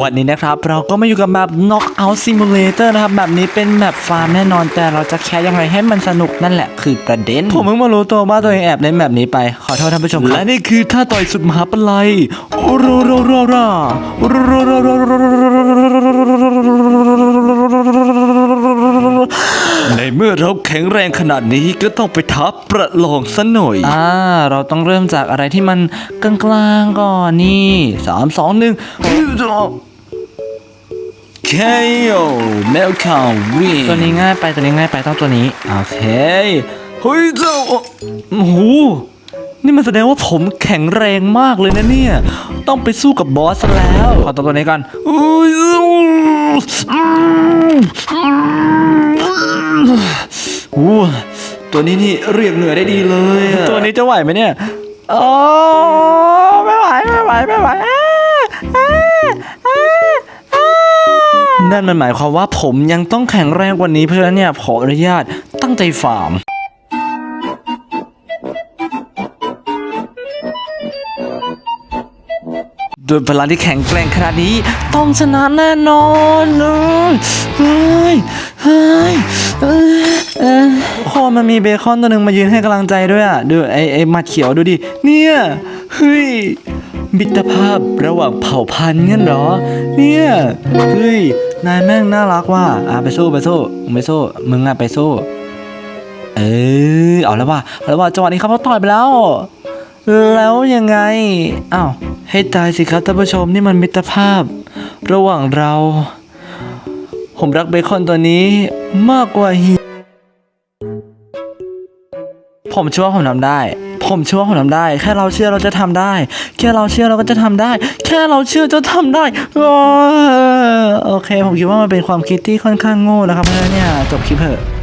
วันนี้นะครับเราก็มาอยู่กับแบบ Knockout Simulator นะครับแบบนี้เป็นแบบฟาร์มแน่นอน แต่เราจะแคร์ยังไงให้มันสนุกนั่นแหละคือประเด็น ผมเพิ่งมารู้ตัวว่าตัวเองแอบเล่นแบบนี้ไป ขอโทษท่านผู้ชมและนี่คือท่าต่อยสุดมหาปลัยโอโรโรโรราโอโรโรโรโรในเมื่อเราแข็งแรงขนาดนี้ก็ต้องไปท้าประลองซะหน่อย อ่า เราต้องเริ่มจากอะไรที่มันกลางๆก่อนนี่สามสองหนึ่ง KO แมวข่าววิ่งตัวนี้ง่ายไปตัวนี้ง่ายไปต้องตัวนี้ โอเค เฮ้ยเจ้าโอ้โหนี่มันแสดงว่าผมแข็งแรงมากเลยนะเนี่ย ต้องไปสู้กับบอสซะแล้วขอตัวตัวนี้ก่อนอุ้ยอู้ตัวนี้นี่เรียกเหนื่อยได้ดีเลยอะตัวนี้จะไหวไหมเนี่ยโอ้ไม่ไหวไม่ไหวไม่ไหวอ้าอ้าอ้าอ้า นั่นมันหมายความว่าผมยังต้องแข็งแรงกว่านี้เพราะฉะนั้นเนี่ยขออนุญาตตั้งใจฟาร์มด้วยพลังที่แข็งแกร่งขนาดนี้ต้องชนะแน่นอนเฮ้ยเฮ้ยเอ้ยเอ้ยโคตรมันมีเบคอนตัวหนึ่งมายืนให้กำลังใจด้วยอะดูไอไอมัดเขียวดูดิ เนี่ย เฮ้ย มิตรภาพระหว่างเผ่าพันธุ์งั้นเหรอ เนี่ยเฮ้ยนายแม่งน่ารักว่ะอะไปสู้ไปสู้ไปสู้มึงอะไปสู้ เออเอาแล้วว่ะเอาแล้วว่ะจังหวะนี้ครับเขาต่อยไปแล้ว แล้วยังไงอ้าวให้ตายสิครับท่านผู้ชมนี่มันมิตรภาพ ระหว่างเรา ผมรักเบคอนตัวนี้มากกว่าฮี ผมเชื่อว่าผมทำได้ ผมเชื่อว่าผมทำได้ แค่เราเชื่อเราจะทำได้ แค่เราเชื่อเราก็จะทำได้ แค่เราเชื่อจะทำได้โอเค ผมคิดว่ามันเป็นความคิดที่ค่อนข้างโง่นะครับเพราะฉะนั้นเนี่ยจบคลิปเถอะ